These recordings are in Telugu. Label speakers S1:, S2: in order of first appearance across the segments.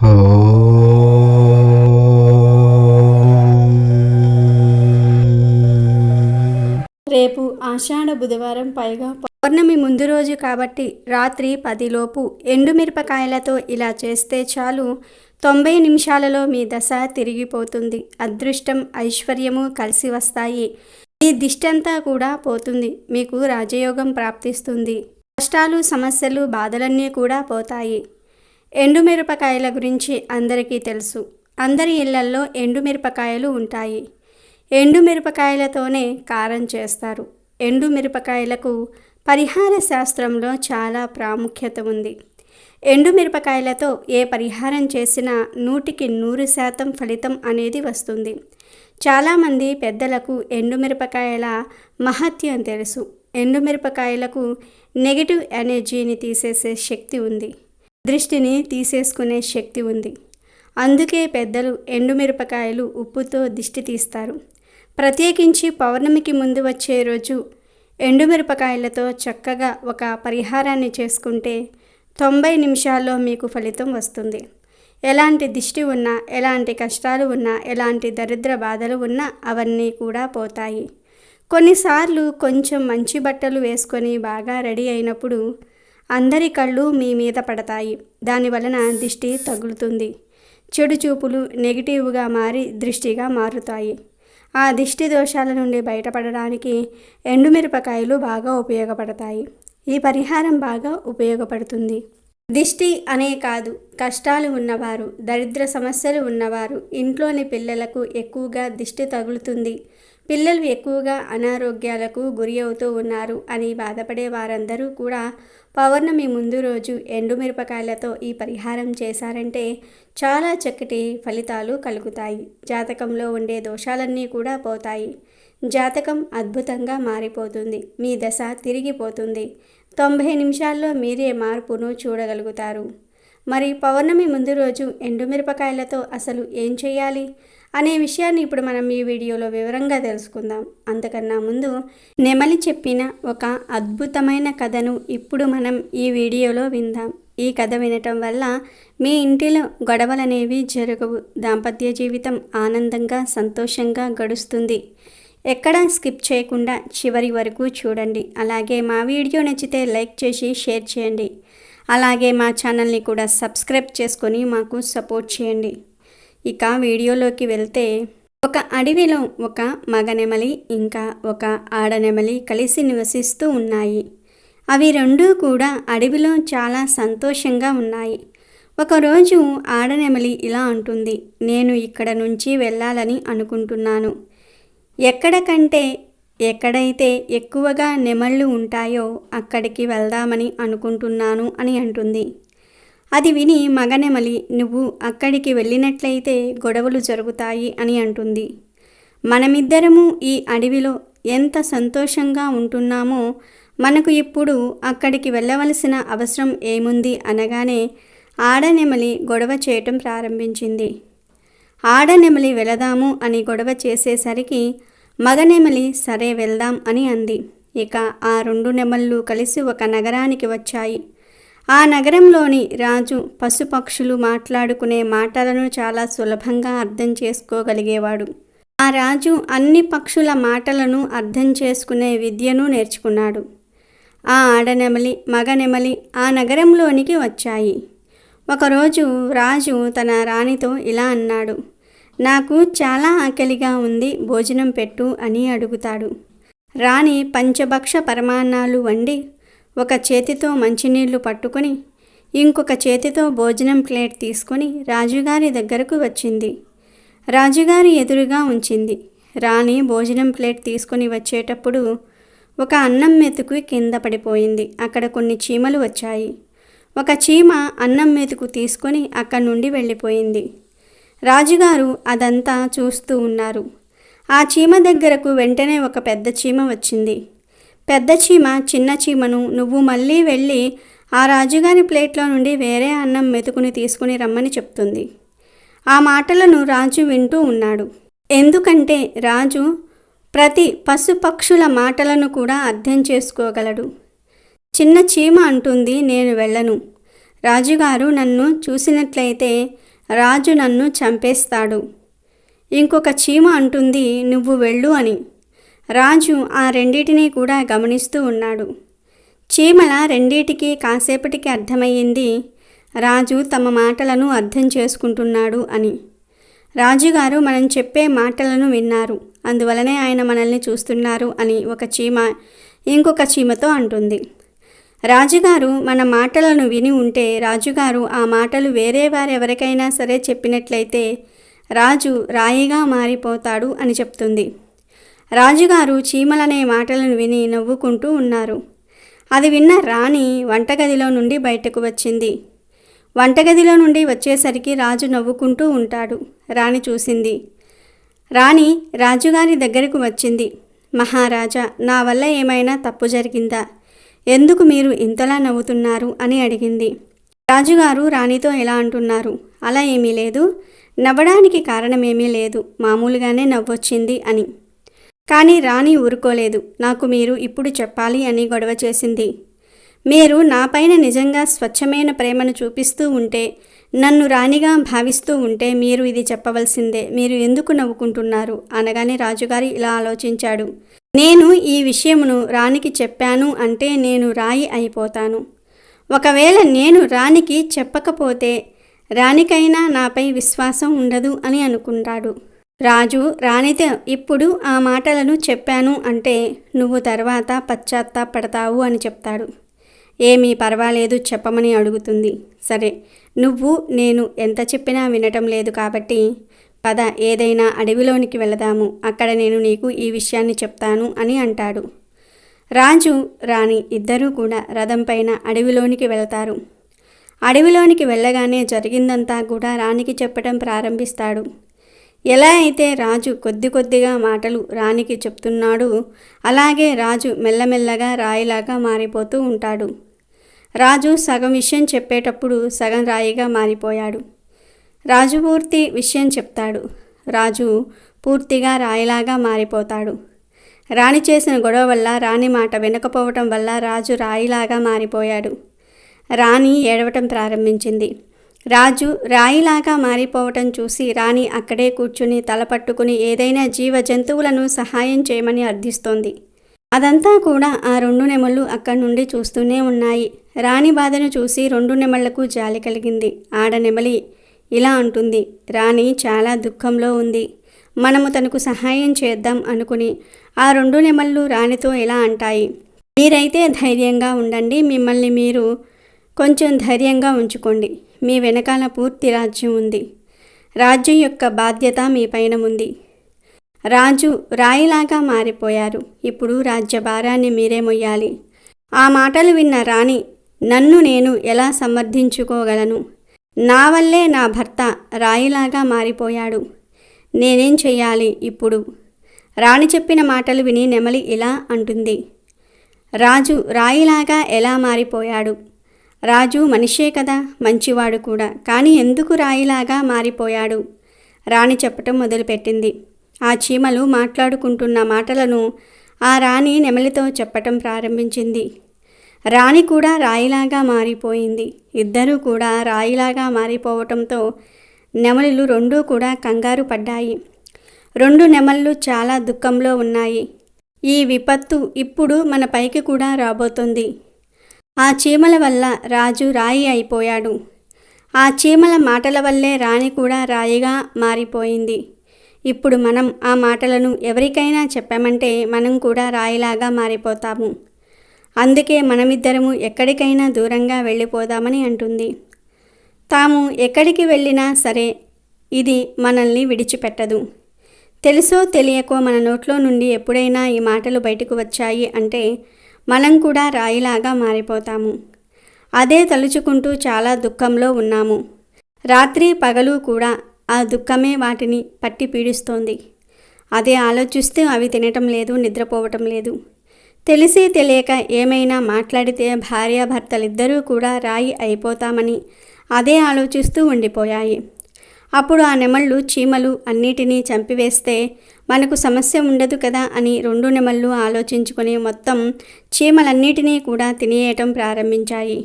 S1: రేపు ఆషాఢ బుధవారం పైగా పౌర్ణమి ముందు రోజు కాబట్టి రాత్రి పదిలోపు ఎండుమిరపకాయలతో ఇలా చేస్తే చాలు. తొంభై నిమిషాలలో మీ దశ తిరిగిపోతుంది. అదృష్టం ఐశ్వర్యము కలిసి వస్తాయి. మీ దిష్టంతా కూడా పోతుంది. మీకు రాజయోగం ప్రాప్తిస్తుంది. కష్టాలు సమస్యలు బాధలన్నీ కూడా పోతాయి. ఎండుమిరపకాయల గురించి అందరికీ తెలుసు. అందరి ఇళ్ళల్లో ఎండుమిరపకాయలు ఉంటాయి. ఎండుమిరపకాయలతోనే కారం చేస్తారు. ఎండుమిరపకాయలకు పరిహార శాస్త్రంలో చాలా ప్రాముఖ్యత ఉంది. ఎండుమిరపకాయలతో ఏ పరిహారం చేసినా నూటికి నూరు శాతం ఫలితం అనేది వస్తుంది. చాలామంది పెద్దలకు ఎండుమిరపకాయల మహత్యం తెలుసు. ఎండుమిరపకాయలకు నెగిటివ్ ఎనర్జీని తీసేసే శక్తి ఉంది. దృష్టిని తీసేసుకునే శక్తి ఉంది. అందుకే పెద్దలు ఎండుమిరపకాయలు ఉప్పుతో దిష్టి తీస్తారు. ప్రత్యేకించి పౌర్ణమికి ముందు వచ్చే రోజు ఎండుమిరపకాయలతో చక్కగా ఒక పరిహారాన్ని చేసుకుంటే తొంభై నిమిషాల్లో మీకు ఫలితం వస్తుంది. ఎలాంటి దిష్టి ఉన్నా ఎలాంటి కష్టాలు ఉన్నా ఎలాంటి దరిద్ర బాధలు ఉన్నా అవన్నీ కూడా పోతాయి. కొన్నిసార్లు కొంచెం మంచి బట్టలు వేసుకొని బాగా రెడీ అయినప్పుడు అందరి కళ్ళు మీ మీద పడతాయి. దాని వలన దిష్టి తగులుతుంది. చెడు చూపులు నెగిటివ్గా మారి దృష్టిగా మారుతాయి. ఆ దిష్టి దోషాల నుండి బయటపడడానికి ఎండుమిరపకాయలు బాగా ఉపయోగపడతాయి. ఈ పరిహారం బాగా ఉపయోగపడుతుంది. దిష్టి అనే కాదు కష్టాలు ఉన్నవారు దరిద్ర సమస్యలు ఉన్నవారు ఇంట్లోని పిల్లలకు ఎక్కువగా దిష్టి తగులుతుంది. పిల్లలు ఎక్కువగా అనారోగ్యాలకు గురి అవుతూ ఉన్నారు అని బాధపడే వారందరూ కూడా పౌర్ణమి ముందు రోజు ఎండుమిరపకాయలతో ఈ పరిహారం చేశారంటే చాలా చక్కటి ఫలితాలు కలుగుతాయి. జాతకంలో ఉండే దోషాలన్నీ కూడా పోతాయి. జాతకం అద్భుతంగా మారిపోతుంది. మీ దశ తిరిగిపోతుంది. తొంభై నిమిషాల్లో మీరే మార్పును చూడగలుగుతారు. మరి పౌర్ణమి ముందు రోజు ఎండుమిరపకాయలతో అసలు ఏం చేయాలి? అనే విషయాన్ని ఇప్పుడు మనం ఈ వీడియోలో వివరంగా తెలుసుకుందాం. అంతకన్నా ముందు నెమలి చెప్పిన ఒక అద్భుతమైన కథను ఇప్పుడు మనం ఈ వీడియోలో విందాం. ఈ కథ వినటం వల్ల మీ ఇంటిలో గొడవలనేవి జరగవు. దాంపత్య జీవితం ఆనందంగా సంతోషంగా గడుస్తుంది. ఎక్కడా స్కిప్ చేయకుండా చివరి వరకు చూడండి. అలాగే మా వీడియో నచ్చితే లైక్ చేసి షేర్ చేయండి. అలాగే మా ఛానల్ని కూడా సబ్స్క్రైబ్ చేసుకొని మాకు సపోర్ట్ చేయండి. ఇక వీడియోలోకి వెళ్తే ఒక అడవిలో ఒక మగనెమలి ఇంకా ఒక ఆడనెమలి కలిసి నివసిస్తూ ఉన్నాయి. అవి రెండూ కూడా అడవిలో చాలా సంతోషంగా ఉన్నాయి. ఒకరోజు ఆడనెమలి ఇలా అంటుంది నేను ఇక్కడ నుంచి వెళ్ళాలని అనుకుంటున్నాను. ఎక్కడ కంటే ఎక్కడైతే ఎక్కువగా నెమళ్ళు ఉంటాయో అక్కడికి వెళ్దామని అనుకుంటున్నాను అని అంటుంది. అది విని మగనెమలి నువ్వు అక్కడికి వెళ్ళినట్లయితే గొడవలు జరుగుతాయి అని అంటుంది. మనమిద్దరము ఈ అడవిలో ఎంత సంతోషంగా ఉంటున్నామో మనకు ఇప్పుడు అక్కడికి వెళ్ళవలసిన అవసరం ఏముంది అనగానే ఆడనెమలి గొడవ చేయటం ప్రారంభించింది. ఆడనెమలి వెళదాము అని గొడవ చేసేసరికి మగనెమలి సరే వెళ్దాం అని అంది. ఇక ఆ రెండు నెమళ్ళు కలిసి ఒక నగరానికి వచ్చాయి. ఆ నగరంలోని రాజు పశుపక్షులు మాట్లాడుకునే మాటలను చాలా సులభంగా అర్థం చేసుకోగలిగేవాడు. ఆ రాజు అన్ని పక్షుల మాటలను అర్థం చేసుకునే విద్యను నేర్చుకున్నాడు. ఆ ఆడనెమలి మగనెమలి ఆ నగరంలోనికి వచ్చాయి. ఒకరోజు రాజు తన రాణితో ఇలా అన్నాడు నాకు చాలా ఆకలిగా ఉంది భోజనం పెట్టు అని అడుగుతాడు. రాణి పంచభక్ష పరమాన్నాలు వండి ఒక చేతితో మంచినీళ్ళు పట్టుకొని ఇంకొక చేతితో భోజనం ప్లేట్ తీసుకొని రాజుగారి దగ్గరకు వచ్చింది. రాజుగారి ఎదురుగా ఉంచింది. రాణి భోజనం ప్లేట్ తీసుకొని వచ్చేటప్పుడు ఒక అన్నం మెతుకు కింద పడిపోయింది. అక్కడ కొన్ని చీమలు వచ్చాయి. ఒక చీమ అన్నం మెతుకు తీసుకొని అక్కడి నుండి వెళ్ళిపోయింది. రాజుగారు అదంతా చూస్తూ ఉన్నారు. ఆ చీమ దగ్గరకు వెంటనే ఒక పెద్ద చీమ వచ్చింది. పెద్ద చీమ చిన్న చీమను నువ్వు మళ్ళీ వెళ్ళి ఆ రాజుగారి ప్లేట్లో నుండి వేరే అన్నం మెతుకుని తీసుకుని రమ్మని చెప్తుంది. ఆ మాటలను రాజు వింటూ ఉన్నాడు. ఎందుకంటే రాజు ప్రతి పశుపక్షుల మాటలను కూడా అర్థం చేసుకోగలడు. చిన్న చీమ అంటుంది నేను వెళ్ళను. రాజుగారు నన్ను చూసినట్లయితే రాజు నన్ను చంపేస్తాడు. ఇంకొక చీమ అంటుంది నువ్వు వెళ్ళు అని. రాజు ఆ రెండిటినీ కూడా గమనిస్తూ ఉన్నాడు. చీమల రెండిటికి కాసేపటికి అర్థమయ్యింది రాజు తమ మాటలను అర్థం చేసుకుంటున్నాడు అని. రాజుగారు మనం చెప్పే మాటలను విన్నారు అందువలనే ఆయన మనల్ని చూస్తున్నారు అని ఒక చీమ ఇంకొక చీమతో అంటుంది. రాజుగారు మన మాటలను విని ఉంటే రాజుగారు ఆ మాటలు వేరే వారెవరికైనా సరే చెప్పినట్లయితే రాజు రాయిగా మారిపోతాడు అని చెప్తుంది. రాజుగారు చీమలనే మాటలను విని నవ్వుకుంటూ ఉన్నారు. అది విన్న రాణి వంటగదిలో నుండి బయటకు వచ్చింది. వంటగదిలో నుండి వచ్చేసరికి రాజు నవ్వుకుంటూ ఉంటాడు. రాణి చూసింది. రాణి రాజుగారి దగ్గరకు వచ్చింది. మహారాజా నా వల్ల ఏమైనా తప్పు జరిగిందా? ఎందుకు మీరు ఇంతలా నవ్వుతున్నారు? అని అడిగింది. రాజుగారు రాణితో ఎలా అంటున్నారు. అలా ఏమీ లేదు. నవ్వడానికి కారణమేమీ లేదు. మామూలుగానే నవ్వొచ్చింది అని. కానీ రాణి ఊరుకోలేదు. నాకు మీరు ఇప్పుడు చెప్పాలి అని గొడవ చేసింది. మీరు నాపైన నిజంగా స్వచ్ఛమైన ప్రేమను చూపిస్తూ ఉంటే నన్ను రాణిగా భావిస్తూ ఉంటే మీరు ఇది చెప్పవలసిందే. మీరు ఎందుకు నవ్వుకుంటున్నారు? అనగానే రాజుగారి ఇలా ఆలోచించాడు. నేను ఈ విషయమును రాణికి చెప్పాను అంటే నేను రాయి అయిపోతాను. ఒకవేళ నేను రాణికి చెప్పకపోతే రాణికైనా నాపై విశ్వాసం ఉండదు అని అనుకుంటాడు. రాజు రాణితో ఇప్పుడు ఆ మాటలను చెప్పాను అంటే నువ్వు తర్వాత పశ్చాత్తాపడతావు అని చెప్తాడు. ఏమీ పర్వాలేదు చెప్పమని అడుగుతుంది. సరే నువ్వు నేను ఎంత చెప్పినా వినటం లేదు కాబట్టి పద ఏదైనా అడవిలోనికి వెళదాము. అక్కడ నేను నీకు ఈ విషయాన్ని చెప్తాను అని అంటాడు. రాజు రాణి ఇద్దరూ కూడా రథం పైన అడవిలోనికి వెళతారు. అడవిలోనికి వెళ్ళగానే జరిగిందంతా కూడా రాణికి చెప్పడం ప్రారంభిస్తాడు. ఎలా అయితే రాజు కొద్ది కొద్దిగా మాటలు రాణికి చెప్తున్నాడు అలాగే రాజు మెల్లమెల్లగా రాయిలాగా మారిపోతూ ఉంటాడు. రాజు సగం విషయం చెప్పేటప్పుడు సగం రాయిగా మారిపోయాడు. రాజు పూర్తి విషయం చెప్తాడు. రాజు పూర్తిగా రాయిలాగా మారిపోతాడు. రాణి చేసిన గొడవ వల్ల రాణి మాట వినకపోవటం వల్ల రాజు రాయిలాగా మారిపోయాడు. రాణి ఏడవటం ప్రారంభించింది. రాజు రాయిలాగా మారిపోవటం చూసి రాణి అక్కడే కూర్చుని తలపట్టుకుని ఏదైనా జీవ జంతువులను సహాయం చేయమని అర్థిస్తోంది. అదంతా కూడా ఆ రెండు నెమళ్ళు అక్కడి నుండి చూస్తూనే ఉన్నాయి. రాణి బాధను చూసి రెండు నెమళ్ళకు జాలి కలిగింది. ఆడ నెమలి ఇలా అంటుంది రాణి చాలా దుఃఖంలో ఉంది. మనము తనకు సహాయం చేద్దాం అనుకుని ఆ రెండు నెమళ్ళు రాణితో ఇలా అంటాయి. మీరైతే ధైర్యంగా ఉండండి. మిమ్మల్ని మీరు కొంచెం ధైర్యంగా ఉంచుకోండి. మీ వెనకాల పూర్తి రాజ్యం ఉంది. రాజ్యం యొక్క బాధ్యత మీ పైన ఉంది. రాజు రాయిలాగా మారిపోయారు. ఇప్పుడు రాజ్య భారాన్ని మీరే మొయ్యాలి. ఆ మాటలు విన్న రాణి నన్ను నేను ఎలా సమర్థించుకోగలను? నా వల్లే నా భర్త రాయిలాగా మారిపోయాడు. నేనేం చెయ్యాలి ఇప్పుడు రాణి చెప్పిన మాటలు విని నెమలి ఇలా అంటుంది. రాజు రాయిలాగా ఎలా మారిపోయాడు? రాజు మనిషే కదా మంచివాడు కూడా. కానీ ఎందుకు రాయిలాగా మారిపోయాడు? రాణి చెప్పటం మొదలుపెట్టింది. ఆ చీమలు మాట్లాడుకుంటున్న మాటలను ఆ రాణి నెమలితో చెప్పటం ప్రారంభించింది. రాణి కూడా రాయిలాగా మారిపోయింది. ఇద్దరూ కూడా రాయిలాగా మారిపోవటంతో నెమలులు రెండూ కూడా కంగారు పడ్డాయి. రెండు నెమళ్ళు చాలా దుఃఖంలో ఉన్నాయి. ఈ విపత్తు ఇప్పుడు మన పైకి కూడా రాబోతుంది. ఆ చీమల వల్ల రాజు రాయి అయిపోయాడు. ఆ చీమల మాటల వల్లే రాణి కూడా రాయిగా మారిపోయింది. ఇప్పుడు మనం ఆ మాటలను ఎవరికైనా చెప్పామంటే మనం కూడా రాయిలాగా మారిపోతాము. అందుకే మనమిద్దరము ఎక్కడికైనా దూరంగా వెళ్ళిపోదామని అంటుంది. తాము ఎక్కడికి వెళ్ళినా సరే ఇది మనల్ని విడిచిపెట్టదు. తెలుసో తెలియకో మన నోట్లో నుండి ఎప్పుడైనా ఈ మాటలు బయటకు వచ్చాయి అంటే మనం కూడా రాయిలాగా మారిపోతాము. అదే తలుచుకుంటూ చాలా దుఃఖంలో ఉన్నాము. రాత్రి పగలు కూడా ఆ దుఃఖమే వాటిని పట్టి పీడిస్తోంది. అదే ఆలోచిస్తూ అవి తినటం లేదు నిద్రపోవటం లేదు. తెలిసి తెలియక ఏమైనా మాట్లాడితే భార్యాభర్తలిద్దరూ కూడా రాయి అయిపోతామని అదే ఆలోచిస్తూ ఉండిపోయాయి. అప్పుడు ఆ నెమళ్ళు చీమలు అన్నిటినీ చంపివేస్తే మనకు సమస్య ఉండదు కదా అని రెండు నెమళ్ళు ఆలోచించుకొని మొత్తం చీమలన్నిటినీ కూడా తినేయటం ప్రారంభించాయి.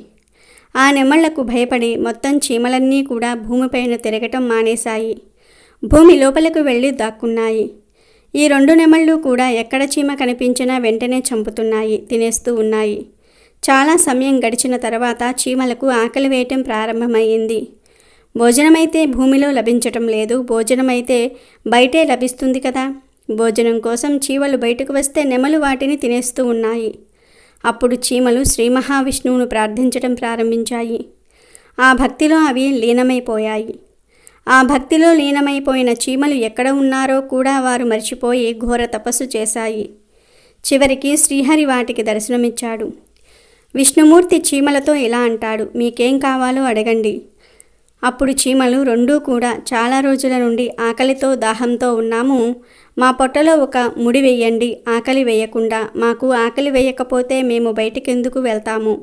S1: ఆ నెమళ్ళకు భయపడి మొత్తం చీమలన్నీ కూడా భూమిపైన తిరగటం మానేశాయి. భూమి లోపలకు వెళ్ళి దాక్కున్నాయి. ఈ రెండు నెమళ్ళు కూడా ఎక్కడ చీమ కనిపించినా వెంటనే చంపుతున్నాయి తినేస్తూ ఉన్నాయి. చాలా సమయం గడిచిన తర్వాత చీమలకు ఆకలి వేయటం ప్రారంభమయ్యింది భోజనమైతే భూమిలో లభించటం లేదు భోజనమైతే బయటే లభిస్తుంది కదా. భోజనం కోసం చీమలు బయటకు వస్తే నెమలు వాటిని తినేస్తూ ఉన్నాయి. అప్పుడు చీమలు శ్రీ మహావిష్ణువును ప్రార్థించటం ప్రారంభించాయి. ఆ భక్తిలో అవి లీనమైపోయాయి. ఆ భక్తిలో లీనమైపోయిన చీమలు ఎక్కడ ఉన్నారో కూడా వారు మర్చిపోయి ఘోర తపస్సు చేశాయి. చివరికి శ్రీహరి వాటికి దర్శనమిచ్చాడు. విష్ణుమూర్తి చీమలతో ఇలా అంటాడు మీకేం కావాలో అడగండి. అప్పుడు చీమలు రెండూ కూడా చాలా రోజుల నుండి ఆకలితో దాహంతో ఉన్నాము. మా పొట్టలో ఒక ముడి వేయండి ఆకలి వేయకుండా. మాకు ఆకలి వేయకపోతే మేము బయటికెందుకు వెళ్తాము?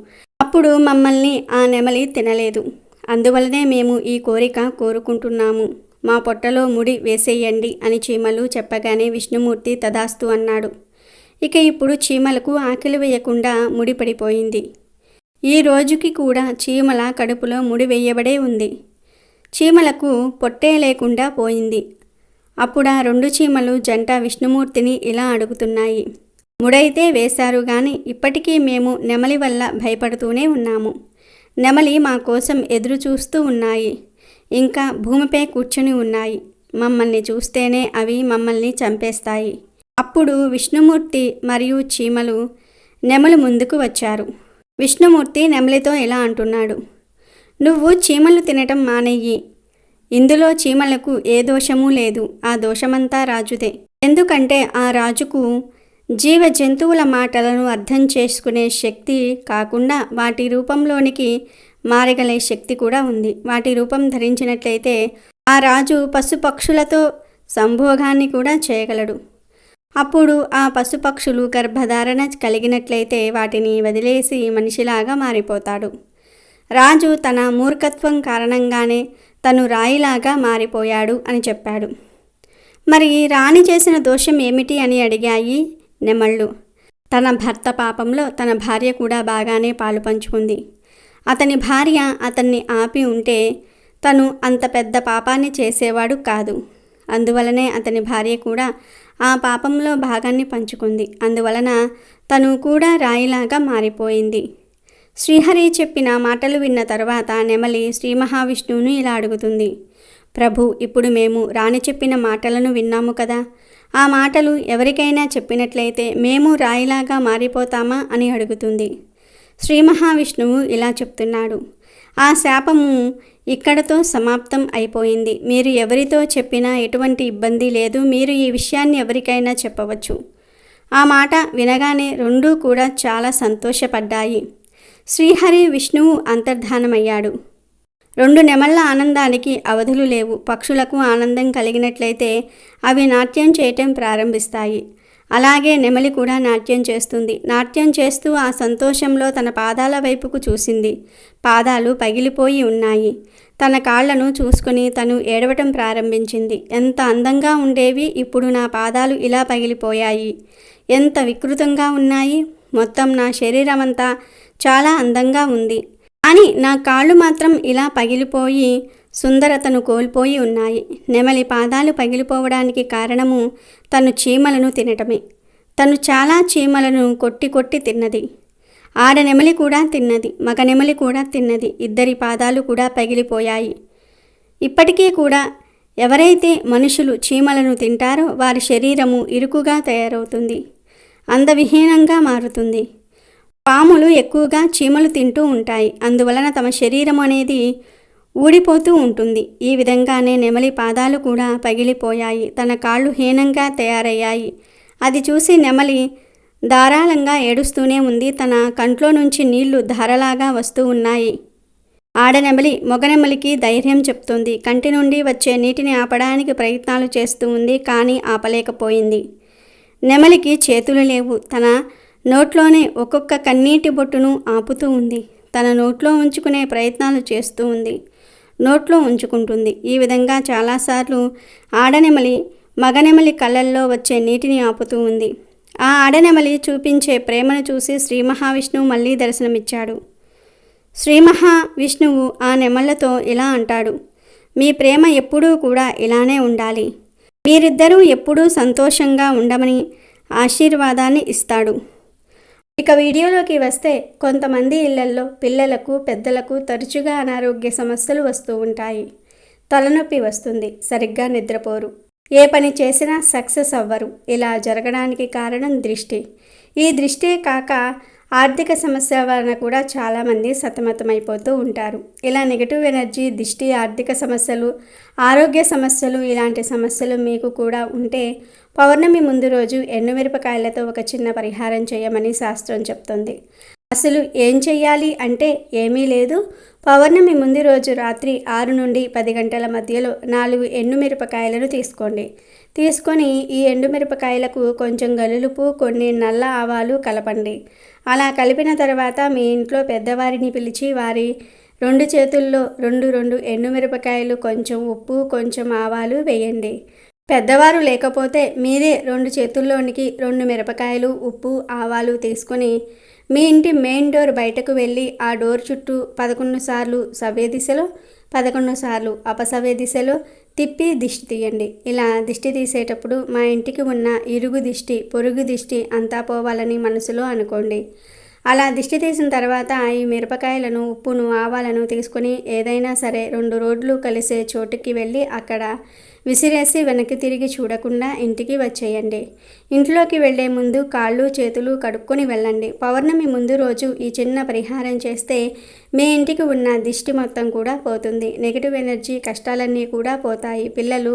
S1: అప్పుడు మమ్మల్ని ఆ నెమలి తినలేదు. అందువలనే మేము ఈ కోరిక కోరుకుంటున్నాము. మా పొట్టలో ముడి వేసేయండి అని చీమలు చెప్పగానే విష్ణుమూర్తి తదాస్తు అన్నాడు. ఇక ఇప్పుడు చీమలకు ఆకలి వేయకుండా ముడి పడిపోయింది. ఈ రోజుకి కూడా చీమల కడుపులో ముడి వేయబడే ఉంది. చీమలకు పొట్టే లేకుండా పోయింది. అప్పుడు ఆ రెండు చీమలు జంట విష్ణుమూర్తిని ఇలా అడుగుతున్నాయి. ముడైతే వేశారు గాని ఇప్పటికీ మేము నెమలి వల్ల భయపడుతూనే ఉన్నాము. నెమలి మా కోసం ఎదురు చూస్తూ ఉన్నాయి. ఇంకా భూమిపై కూర్చుని ఉన్నాయి. మమ్మల్ని చూస్తేనే అవి మమ్మల్ని చంపేస్తాయి. అప్పుడు విష్ణుమూర్తి మరియు చీమలు నెమలు ముందుకు వచ్చారు. విష్ణుమూర్తి నెమలితో ఇలా అంటున్నాడు. నువ్వు చీమలు తినటం మానెయ్యి ఇందులో చీమలకు ఏ దోషమూ లేదు. ఆ దోషమంతా రాజుదే. ఎందుకంటే ఆ రాజుకు జీవ జంతువుల మాటలను అర్థం చేసుకునే శక్తి కాకుండా వాటి రూపంలోనికి మారగలే శక్తి కూడా ఉంది. వాటి రూపం ధరించినట్లయితే ఆ రాజు పశుపక్షులతో సంభోగాన్ని కూడా చేయగలడు. అప్పుడు ఆ పశుపక్షులు గర్భధారణ కలిగినట్లయితే వాటిని వదిలేసి మనిషిలాగా మారిపోతాడు. రాజు తన మూర్ఖత్వం కారణంగానే తను రాయిలాగా మారిపోయాడు అని చెప్పాడు. మరి రాణి చేసిన దోషం ఏమిటి అని అడిగాయి నెమళ్ళు. తన భర్త పాపంలో తన భార్య కూడా బాగానే పాలు పంచుకుంది. అతని భార్య అతన్ని ఆపి ఉంటే తను అంత పెద్ద పాపాన్ని చేసేవాడు కాదు. అందువలనే అతని భార్య కూడా ఆ పాపంలో భాగాన్ని పంచుకుంది. అందువలన తను కూడా రాయిలాగా మారిపోయింది. శ్రీహరి చెప్పిన మాటలు విన్న తర్వాత నెమలి శ్రీ మహావిష్ణువును ఇలా అడుగుతుంది. ప్రభు ఇప్పుడు మేము రాణి చెప్పిన మాటలను విన్నాము కదా. ఆ మాటలు ఎవరికైనా చెప్పినట్లయితే మేము రాయిలాగా మారిపోతామా అని అడుగుతుంది. శ్రీ మహావిష్ణువు ఇలా చెప్తున్నాడు. ఆ శాపము ఇక్కడతో సమాప్తం అయిపోయింది. మీరు ఎవరితో చెప్పినా ఎటువంటి ఇబ్బంది లేదు. మీరు ఈ విషయాన్ని ఎవరికైనా చెప్పవచ్చు. ఆ మాట వినగానే రెండూ కూడా చాలా సంతోషపడ్డాయి. శ్రీహరి విష్ణువు అంతర్ధానమయ్యాడు. రెండు నెమళ్ళ ఆనందానికి అవధులు లేవు. పక్షులకు ఆనందం కలిగినట్లయితే అవి నాట్యం చేయటం ప్రారంభిస్తాయి. అలాగే నెమలి కూడా నాట్యం చేస్తుంది. నాట్యం చేస్తూ ఆ సంతోషంలో తన పాదాల వైపుకు చూసింది. పాదాలు పగిలిపోయి ఉన్నాయి. తన కాళ్ళను చూసుకుని తను ఏడవటం ప్రారంభించింది. ఎంత అందంగా ఉండేవి ఇప్పుడు నా పాదాలు ఇలా పగిలిపోయాయి. ఎంత వికృతంగా ఉన్నాయి. మొత్తం నా శరీరమంతా చాలా అందంగా ఉంది. కానీ నా కాళ్ళు మాత్రం ఇలా పగిలిపోయి సుందరతను కోల్పోయి ఉన్నాయి. నెమలి పాదాలు పగిలిపోవడానికి కారణము తను చీమలను తినటమే. తను చాలా చీమలను కొట్టి కొట్టి తిన్నది. ఆడ నెమలి కూడా తిన్నది మగ నెమలి కూడా తిన్నది. ఇద్దరి పాదాలు కూడా పగిలిపోయాయి. ఇప్పటికీ కూడా ఎవరైతే మనుషులు చీమలను తింటారో వారి శరీరము ఇరుకుగా తయారవుతుంది. అందవిహీనంగా మారుతుంది. పాములు ఎక్కువగా చీమలు తింటూ ఉంటాయి. అందువలన తమ శరీరం అనేది ఊడిపోతూ ఉంటుంది. ఈ విధంగానే నెమలి పాదాలు కూడా పగిలిపోయాయి. తన కాళ్ళు హీనంగా తయారయ్యాయి. అది చూసి నెమలి ధారాళంగా ఏడుస్తూనే ఉంది. తన కంట్లో నుంచి నీళ్ళు ధారలాగా వస్తూ ఉన్నాయి. ఆడనెమలి మొగనెమలికి ధైర్యం చెప్తుంది. కంటి నుండి వచ్చే నీటిని ఆపడానికి ప్రయత్నాలు చేస్తూ ఉంది కానీ ఆపలేకపోయింది. నెమలికి చేతులు లేవు. తన నోట్లోనే ఒక్కొక్క కన్నీటి బొట్టును ఆపుతూ ఉంది. తన నోట్లో ఉంచుకునే ప్రయత్నాలు చేస్తూ ఉంది. నోట్లో ఉంచుకుంటుంది. ఈ విధంగా చాలాసార్లు ఆడనెమలి మగనెమలి కళ్ళల్లో వచ్చే నీటిని ఆపుతూ ఉంది. ఆ ఆడనెమలి చూపించే ప్రేమను చూసి శ్రీ మహావిష్ణువు మళ్ళీ దర్శనమిచ్చాడు. శ్రీ మహావిష్ణువు ఆ నెమళ్ళతో ఇలా అంటాడు మీ ప్రేమ ఎప్పుడూ కూడా ఇలానే ఉండాలి. మీరిద్దరూ ఎప్పుడూ సంతోషంగా ఉండమని ఆశీర్వాదాన్ని ఇస్తాడు. ఇక వీడియోలోకి వస్తే కొంతమంది ఇళ్ళల్లో పిల్లలకు పెద్దలకు తరచుగా అనారోగ్య సమస్యలు వస్తూ ఉంటాయి. తలనొప్పి వస్తుంది. సరిగ్గా నిద్రపోరు. ఏ పని చేసినా సక్సెస్ అవ్వరు. ఇలా జరగడానికి కారణం దృష్టి. ఈ దృష్టే కాక ఆర్థిక సమస్య వలన కూడా చాలామంది సతమతమైపోతూ ఉంటారు. ఇలా నెగిటివ్ ఎనర్జీ దిష్టి ఆర్థిక సమస్యలు ఆరోగ్య సమస్యలు ఇలాంటి సమస్యలు మీకు కూడా ఉంటే పౌర్ణమి ముందు రోజు ఎండుమిరపకాయలతో ఒక చిన్న పరిహారం చేయమని శాస్త్రం చెప్తుంది. అసలు ఏం చెయ్యాలి అంటే ఏమీ లేదు. పౌర్ణమి ముందు రోజు రాత్రి ఆరు నుండి పది గంటల మధ్యలో నాలుగు ఎండుమిరపకాయలను తీసుకోండి. తీసుకొని ఈ ఎండుమిరపకాయలకు కొంచెం గలులుపు కొన్ని నల్ల ఆవాలు కలపండి. అలా కలిపిన తర్వాత మీ ఇంట్లో పెద్దవారిని పిలిచి వారి రెండు చేతుల్లో రెండు రెండు ఎండుమిరపకాయలు కొంచెం ఉప్పు కొంచెం ఆవాలు వేయండి. పెద్దవారు లేకపోతే మీరే రెండు చేతుల్లోనికి రెండు మిరపకాయలు ఉప్పు ఆవాలు తీసుకొని మీ ఇంటి మెయిన్ డోర్ బయటకు వెళ్ళి ఆ డోర్ చుట్టూ పదకొండు సార్లు సవ్య దిశలో పదకొండు సార్లు అపసవ్య దిశలో తిప్పి దిష్టి తీయండి. ఇలా దిష్టి తీసేటప్పుడు మా ఇంటికి ఉన్న ఇరుగు దిష్టి పొరుగు దిష్టి అంతా పోవాలని మనసులో అనుకోండి. అలా దిష్టి తీసిన తర్వాత ఈ మిరపకాయలను ఉప్పును ఆవాలను తీసుకొని ఏదైనా సరే రెండు రోడ్లు కలిసే చోటుకి వెళ్ళి అక్కడ విసిరేసి వెనక్కి తిరిగి చూడకుండా ఇంటికి వచ్చేయండి. ఇంట్లోకి వెళ్ళే ముందు కాళ్ళు చేతులు కడుక్కొని వెళ్ళండి. పౌర్ణమి ముందు రోజు ఈ చిన్న పరిహారం చేస్తే మీ ఇంటికి ఉన్న దిష్టి మొత్తం కూడా పోతుంది. నెగిటివ్ ఎనర్జీ కష్టాలన్నీ కూడా పోతాయి. పిల్లలు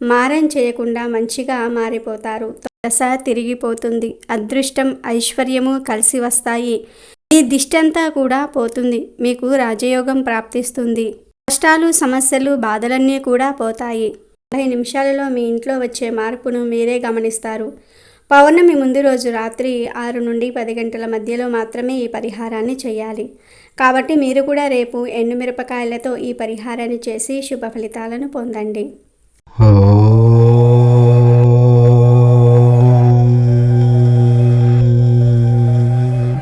S1: మారం చేయకుండా మంచిగా మారిపోతారు. దశ తిరిగిపోతుంది. అదృష్టం ఐశ్వర్యము కలిసి వస్తాయి. ఈ దిష్టంతా కూడా పోతుంది. మీకు రాజయోగం ప్రాప్తిస్తుంది. కష్టాలు సమస్యలు బాధలన్నీ కూడా పోతాయి. పదిహేను నిమిషాలలో మీ ఇంట్లో వచ్చే మార్పును మీరే గమనిస్తారు. పౌర్ణమి ముందు రోజు రాత్రి ఆరు నుండి పది గంటల మధ్యలో మాత్రమే ఈ పరిహారాన్ని చేయాలి. కాబట్టి మీరు కూడా రేపు ఎండుమిరపకాయలతో ఈ పరిహారాన్ని చేసి శుభ ఫలితాలను పొందండి.